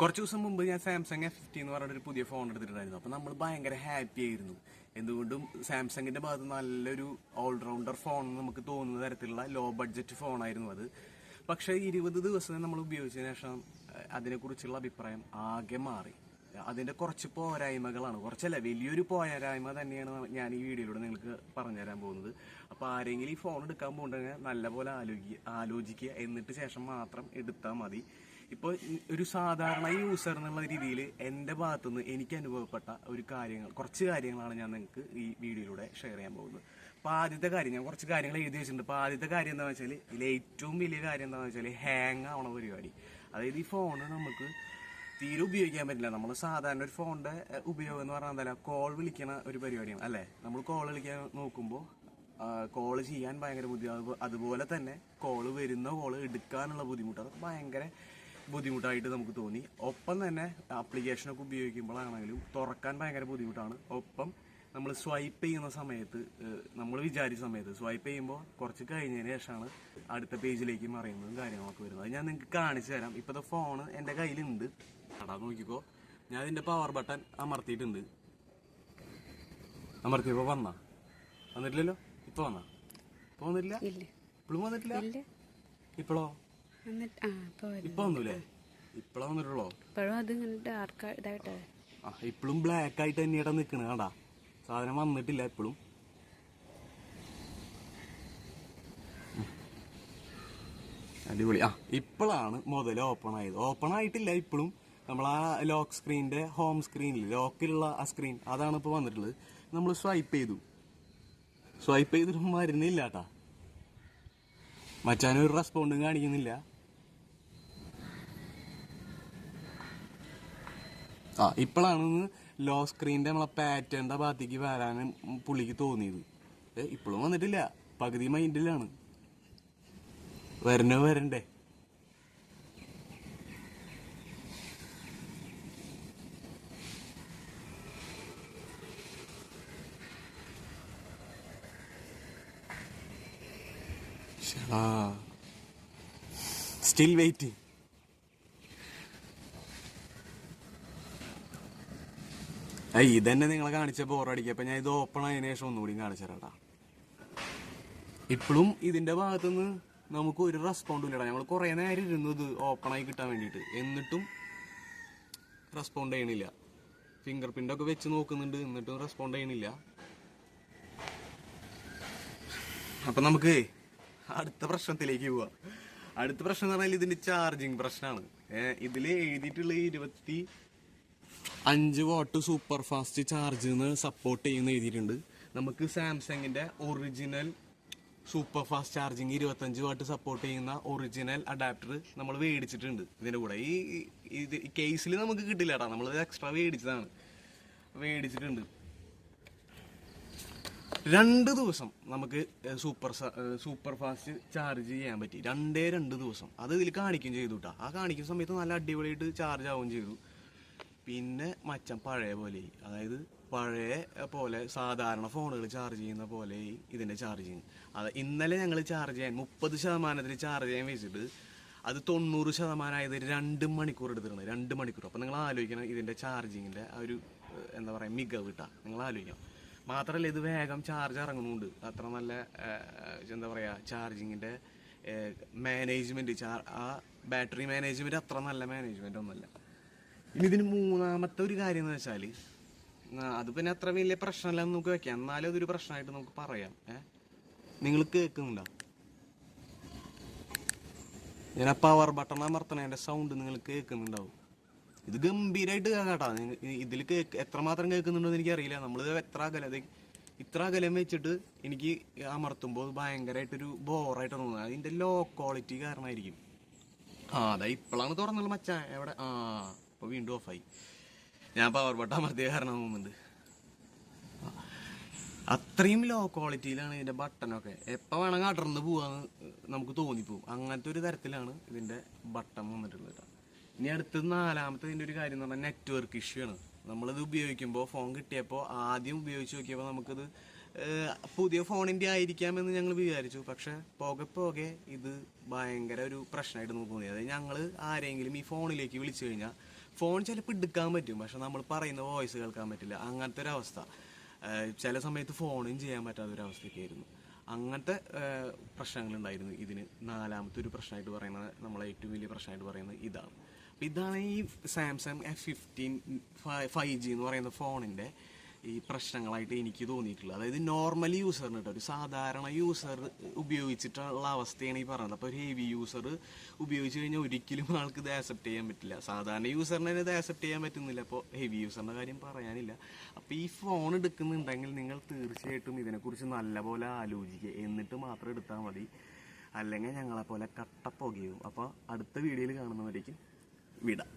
കുറച്ച് ദിവസം മുമ്പ് ഞാൻ സാംസങ് എഫ് ഫിഫ്റ്റി എന്ന് പറഞ്ഞൊരു പുതിയ ഫോൺ എടുത്തിട്ടുണ്ടായിരുന്നു. അപ്പോൾ നമ്മൾ ഭയങ്കര ഹാപ്പി ആയിരുന്നു. എന്തുകൊണ്ടും സാംസങ്ങിന്റെ ഭാഗത്ത് നല്ലൊരു ഓൾറൗണ്ടർ ഫോൺ നമുക്ക് തോന്നുന്ന തരത്തിലുള്ള ലോ ബഡ്ജറ്റ് ഫോണായിരുന്നു അത്. പക്ഷേ ഇരുപത് ദിവസം നമ്മൾ ഉപയോഗിച്ചതിന് ശേഷം അതിനെക്കുറിച്ചുള്ള അഭിപ്രായം ആകെ മാറി. അതിന്റെ കുറച്ച് പോരായ്മകളാണ്. കുറച്ചല്ല വലിയൊരു പോരായ്മ തന്നെയാണ് ഞാൻ ഈ വീഡിയോയിലൂടെ നിങ്ങൾക്ക് പറഞ്ഞുതരാൻ പോകുന്നത്. അപ്പോൾ ആരെങ്കിലും ഈ ഫോൺ എടുക്കാൻ പോകുന്നുണ്ടെങ്കിൽ നല്ലപോലെ ആലോചിക്കുക ആലോചിക്കുക. എന്നിട്ട് ശേഷം മാത്രം എടുത്താൽ മതി. ഇപ്പോൾ ഒരു സാധാരണ യൂസർ എന്നുള്ള രീതിയിൽ എന്റെ ഭാഗത്തുനിന്ന് എനിക്ക് അനുഭവപ്പെട്ട ഒരു കാര്യങ്ങൾ കുറച്ച് കാര്യങ്ങളാണ് ഞാൻ നിങ്ങൾക്ക് ഈ വീഡിയോയിലൂടെ ഷെയർ ചെയ്യാൻ പോകുന്നത്. അപ്പോൾ ആദ്യത്തെ കാര്യം ഞാൻ കുറച്ച് കാര്യങ്ങൾ എഴുതി വെച്ചിട്ടുണ്ട്. അപ്പോൾ ആദ്യത്തെ കാര്യം എന്താണെന്ന് വെച്ചാൽ ഇതിൽ ഏറ്റവും വലിയ കാര്യം എന്താണെന്ന് വെച്ചാൽ ഹാങ് ആവണ പരിപാടി. അതായത് ഈ ഫോണ് നമുക്ക് തീരെ ഉപയോഗിക്കാൻ പറ്റില്ല. നമ്മൾ സാധാരണ ഒരു ഫോണിന്റെ എഹ്, ഉപയോഗം എന്ന് പറഞ്ഞാൽ എന്താ? കോൾ വിളിക്കണ ഒരു പരിപാടിയാണ് അല്ലേ? നമ്മൾ കോൾ വിളിക്കാൻ നോക്കുമ്പോൾ കോൾ ചെയ്യാൻ ഭയങ്കര ബുദ്ധിമുട്ട്. അതുപോലെ തന്നെ കോൾ വരുന്ന കോൾ എടുക്കാനുള്ള ബുദ്ധിമുട്ട്. അതൊക്കെ ഭയങ്കര ബുദ്ധിമുട്ടായിട്ട് നമുക്ക് തോന്നി. ഒപ്പം തന്നെ ആപ്ലിക്കേഷനൊക്കെ ഉപയോഗിക്കുമ്പോഴാണെങ്കിലും തുറക്കാൻ ഭയങ്കര ബുദ്ധിമുട്ടാണ്. ഒപ്പം നമ്മൾ സ്വൈപ്പ് ചെയ്യുന്ന സമയത്ത് നമ്മൾ വിചാരിച്ച സമയത്ത് സ്വൈപ്പ് ചെയ്യുമ്പോൾ കുറച്ച് കഴിഞ്ഞതിന് ശേഷമാണ് അടുത്ത പേജിലേക്ക് മറിയുന്നതും കാര്യങ്ങളൊക്കെ വരുന്നത്. അത് ഞാൻ നിങ്ങൾക്ക് കാണിച്ചു തരാം. ഇപ്പോഴത്തെ ഫോണ് എന്റെ കയ്യിലുണ്ട്. അടാ നോക്കിക്കോ. ഞാൻ ഇതിന്റെ പവർ ബട്ടൺ അമർത്തിയിട്ടുണ്ട്. അമർത്തിയപ്പോൾ വന്നാ? വന്നിട്ടില്ലല്ലോ? ഇപ്പൊ വന്നാ? ഇപ്പോൾ വന്നിട്ടില്ല? ഇപ്പോഴും വന്നിട്ടില്ല? ഇപ്പോഴോ എന്നിട്ട് ആ ഇപ്പൊ വരും വന്നൂലേ? ഇപ്പോഴാ വന്നിട്ടുള്ളോ? ഇപ്പോഴും അത് ഇങ്ങനെ ഡാർക്ക് ഇതായിട്ട്. ആ ഇപ്പോഴും ബ്ലാക്ക് ആയിട്ട് തന്നെയാടാ നിക്കണ കണ്ടാ? സാധനം വന്നിട്ടില്ല ഇപ്പഴും അടിപൊളി. ആ ഇപ്പോഴാണ് മുതൽ ഓപ്പൺ ആയത്. ഓപ്പൺ ആയിട്ടില്ല ഇപ്പോഴും നമ്മൾ ആ ലോക്ക് സ്ക്രീനിന്റെ ഹോം സ്ക്രീനിൽ ലോക്കിലുള്ള ആ സ്ക്രീൻ അതാണ് ഇപ്പോൾ വന്നിട്ടുള്ളത്. നമ്മൾ സ്വൈപ്പ് ചെയ്തു. സ്വൈപ്പ് ചെയ്തിട്ട് മരുന്നില്ല കേട്ടാ മച്ചാനൊരു റെസ്പോണ്ടും കാണിക്കുന്നില്ല. ആ ഇപ്പോഴാണ് ലോ സ്ക്രീനിന്റെ നമ്മളെ പാറ്റേണിന്റെ ഭാഗത്തേക്ക് വരാനും പുള്ളിക്ക് തോന്നിയത്. ഇപ്പോഴും വന്നിട്ടില്ല. പകുതി മൈൻഡിലാണ് വരണോ വരണ്ടേ? സ്റ്റിൽ വെയിറ്റിംഗ് ഇതന്നെ നിങ്ങളെ കാണിച്ച ബോറടിക്കുക അപ്പൊ ഞാൻ ഇത് ഓപ്പൺ ആയതിനു ശേഷം ഒന്നുകൂടി കാണിച്ചു ഇപ്പോഴും ഇതിന്റെ ഭാഗത്തുനിന്ന് നമുക്ക് ഒരു റെസ്പോണ്ടും ഇല്ലടാ. ഞങ്ങൾ കുറെ നേരം ഇരുന്നു ഇത് ഓപ്പൺ ആയി കിട്ടാൻ വേണ്ടിട്ട് എന്നിട്ടും റെസ്പോണ്ട് ചെയ്യണില്ല. ഫിംഗർ ഒക്കെ വെച്ച് നോക്കുന്നുണ്ട്. എന്നിട്ടും റെസ്പോണ്ട് ചെയ്യണില്ല. അപ്പൊ നമുക്ക് അടുത്ത പ്രശ്നത്തിലേക്ക് പോവാം. അടുത്ത പ്രശ്നം എന്ന് പറഞ്ഞാൽ ഇതിന്റെ ചാർജിങ് പ്രശ്നമാണ് ഇതിൽ എഴുതിയിട്ടുള്ള ഇരുപത്തി അഞ്ച് വാട്ട് സൂപ്പർ ഫാസ്റ്റ് ചാർജ് എന്ന് സപ്പോർട്ട് ചെയ്യുന്ന എഴുതിയിട്ടുണ്ട്. നമുക്ക് സാംസങ്ങിന്റെ ഒറിജിനൽ സൂപ്പർ ഫാസ്റ്റ് ചാർജിങ് ഇരുപത്തഞ്ച് വാട്ട് സപ്പോർട്ട് ചെയ്യുന്ന ഒറിജിനൽ അഡാപ്റ്റർ നമ്മൾ മേടിച്ചിട്ടുണ്ട് ഇതിന്റെ കൂടെ. ഈ ഇത് കേസിൽ നമുക്ക് കിട്ടില്ല കേട്ടോ എക്സ്ട്രാ മേടിച്ചതാണ്. മേടിച്ചിട്ടുണ്ട്. രണ്ട് ദിവസം നമുക്ക് സൂപ്പർ സൂപ്പർ ഫാസ്റ്റ് ചാർജ് ചെയ്യാൻ പറ്റി. രണ്ടേ രണ്ട് ദിവസം. അത് ഇതിൽ കാണിക്കുകയും ചെയ്തു കേട്ടോ ആ കാണിക്കുന്ന സമയത്ത് നല്ല അടിപൊളിയായിട്ട് ചാർജ് ആവുകയും ചെയ്തു. പിന്നെ മച്ചം പഴയ പോലെ അതായത് പഴയ പോലെ സാധാരണ ഫോണുകൾ ചാർജ് ചെയ്യുന്ന പോലെ ഇതിന്റെ ചാർജിങ് അത് ഇന്നലെ ഞങ്ങൾ ചാർജ് ചെയ്യാൻ മുപ്പത് ശതമാനത്തിൽ ചാർജ് ചെയ്യാൻ വെച്ചിട്ട് അത് തൊണ്ണൂറ് ശതമാനമായത് രണ്ട് മണിക്കൂർ എടുത്തിട്ടുണ്ട് രണ്ട് മണിക്കൂർ. അപ്പോൾ നിങ്ങൾ ആലോചിക്കണം ഇതിന്റെ ചാർജിങ്ങിന്റെ ആ ഒരു എന്താ പറയുക മികവ് കിട്ടുക നിങ്ങൾ ആലോചിക്കണം. മാത്രമല്ല ഇത് വേഗം ചാർജ് ഇറങ്ങുന്നുണ്ട്. അത്ര നല്ല എന്താ പറയുക ചാർജിങ്ങിന്റെ മാനേജ്മെന്റ് ചാർ ആ ബാറ്ററി മാനേജ്മെന്റ് അത്ര നല്ല മാനേജ്മെന്റ് ഒന്നുമല്ല. ഇനി ഇതിന് മൂന്നാമത്തെ ഒരു കാര്യം എന്ന് വെച്ചാൽ ആ, അത് പിന്നെ അത്ര വലിയ പ്രശ്നമല്ല നമുക്ക് വെക്കാം. എന്നാലും അതൊരു പ്രശ്നമായിട്ട് നമുക്ക് പറയാം. ഏ? നിങ്ങൾ കേൾക്കുന്നുണ്ടോ? ഞാൻ ആ പവർ ബട്ടൺ അമർത്തണേന്റെ സൗണ്ട് നിങ്ങൾ കേൾക്കുന്നുണ്ടാവും. ഇത് ഗംഭീരമായിട്ട് കേട്ടോ. ഇതിൽ കേക്ക് എത്രമാത്രം കേൾക്കുന്നുണ്ടോ എന്ന് എനിക്കറിയില്ല. നമ്മൾ എത്ര അകലം ദേ ഇത്ര അകലം വെച്ചിട്ട് എനിക്ക് അമർത്തുമ്പോൾ ഭയങ്കരമായിട്ടൊരു ബോറായിട്ട് തോന്നുന്നത് അതിന്റെ ലോ ക്വാളിറ്റി കാരണമായിരിക്കും. ആ അതാ ഇപ്പോഴാണ് തുറന്നുള്ള മച്ചാ. എവിടെ? ആ. വീണ്ടും ഓഫായി ഞാൻ പവർ ബട്ടൺ അമർത്തിയ കാരണം തോന്നുന്നുണ്ട് അത്രയും ലോ ക്വാളിറ്റിയിലാണ് ഇതിന്റെ ബട്ടനൊക്കെ എപ്പോൾ വേണമെങ്കിൽ അടർന്ന് പോവാന്ന് നമുക്ക് തോന്നിപ്പോവും. അങ്ങനത്തെ ഒരു തരത്തിലാണ് ഇതിന്റെ ബട്ടൺ വന്നിട്ടുള്ളത്. ഇനി അടുത്ത നാലാമത്തെ ഇതിന്റെ ഒരു കാര്യം എന്ന് പറഞ്ഞാൽ നെറ്റ്വർക്ക് ഇഷ്യൂ ആണ്. നമ്മളിത് ഉപയോഗിക്കുമ്പോൾ ഫോൺ കിട്ടിയപ്പോൾ ആദ്യം ഉപയോഗിച്ച് നോക്കിയപ്പോൾ നമുക്കിത് പുതിയ ഫോണിന്റെ ആയിരിക്കാമെന്ന് ഞങ്ങൾ വിചാരിച്ചു. പക്ഷെ പോകെ പോകെ ഇത് ഭയങ്കര ഒരു പ്രശ്നമായിട്ട് നമുക്ക് തോന്നി. അതായത് ഞങ്ങൾ ആരെങ്കിലും ഈ ഫോണിലേക്ക് വിളിച്ചു കഴിഞ്ഞാൽ ഫോൺ ചിലപ്പോൾ എടുക്കാൻ പറ്റും. പക്ഷെ നമ്മൾ പറയുന്ന വോയിസ് കേൾക്കാൻ പറ്റില്ല. അങ്ങനത്തെ ഒരു അവസ്ഥ. ചില സമയത്ത് ഫോണും ചെയ്യാൻ പറ്റാത്ത ഒരു അവസ്ഥയൊക്കെ ആയിരുന്നു. അങ്ങനത്തെ പ്രശ്നങ്ങൾ ഉണ്ടായിരുന്നു ഇതിന് നാലാമത്തെ ഒരു പ്രശ്നമായിട്ട് പറയുന്നത് നമ്മളെ ഏറ്റവും വലിയ പ്രശ്നമായിട്ട് പറയുന്നത് ഇതാണ്. ഇതാണ് ഈ Samsung F fifteen five G എന്ന് പറയുന്ന ഫോണിന്റെ ഈ പ്രശ്നങ്ങളായിട്ട് എനിക്ക് തോന്നിയിട്ടുള്ളത്. അതായത് നോർമൽ യൂസറിന് കേട്ടോ ഒരു സാധാരണ യൂസർ ഉപയോഗിച്ചിട്ടുള്ള അവസ്ഥയാണ് ഈ പറയുന്നത് അപ്പോൾ ഒരു ഹെവി യൂസർ ഉപയോഗിച്ച് കഴിഞ്ഞാൽ ഒരിക്കലും ആൾക്ക് ഇത് ആക്സെപ്റ്റ് ചെയ്യാൻ പറ്റില്ല. സാധാരണ യൂസറിനെ ഇത് ആക്സെപ്റ്റ് ചെയ്യാൻ പറ്റുന്നില്ല. അപ്പോൾ ഹെവി യൂസറിന്റെ കാര്യം പറയാനില്ല. അപ്പോൾ ഈ ഫോൺ എടുക്കുന്നുണ്ടെങ്കിൽ നിങ്ങൾ തീർച്ചയായിട്ടും ഇതിനെക്കുറിച്ച് നല്ലപോലെ ആലോചിക്കുക. എന്നിട്ട് മാത്രം എടുത്താൽ മതി. അല്ലെങ്കിൽ ഞങ്ങളെപ്പോലെ കട്ടപ്പുകയും അപ്പോൾ അടുത്ത വീഡിയോയിൽ കാണുന്നവരേക്കും വിടാം.